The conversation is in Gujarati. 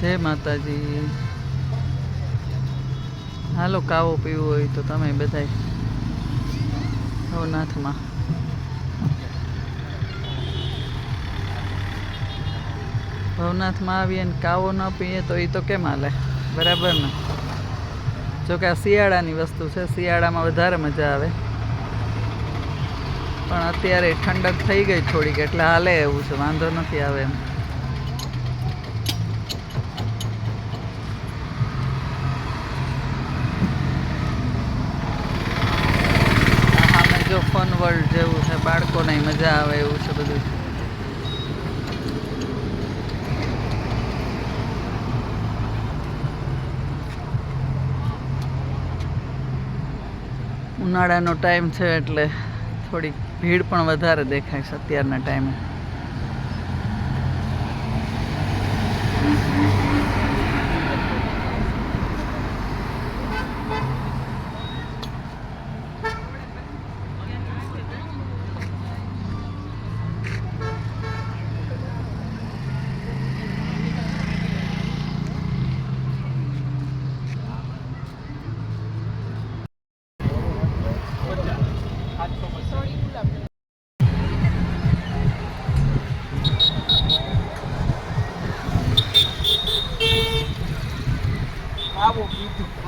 જય માતાજી? હાલો, કાવો પીવો હોય તો તમે બધાય. ભવનાથમાં ભવનાથમાં આવીએ ને કાવો ન પીએ તો એ તો કેમ હાલે? બરાબર ને? જોકે આ શિયાળાની વસ્તુ છે, શિયાળામાં વધારે મજા આવે. પણ અત્યારે ઠંડક થઈ ગઈ થોડીક, એટલે હાલે એવું છે, વાંધો નથી આવે એમ આ સામે જો ફન વર્લ્ડ જેવું છે, બાળકોને મજા આવે એવું છે બધું. ઉનાળાનો ટાઈમ છે એટલે થોડીક ભીડ પણ વધારે દેખાય છે અત્યારના ટાઈમે cabo ouvido.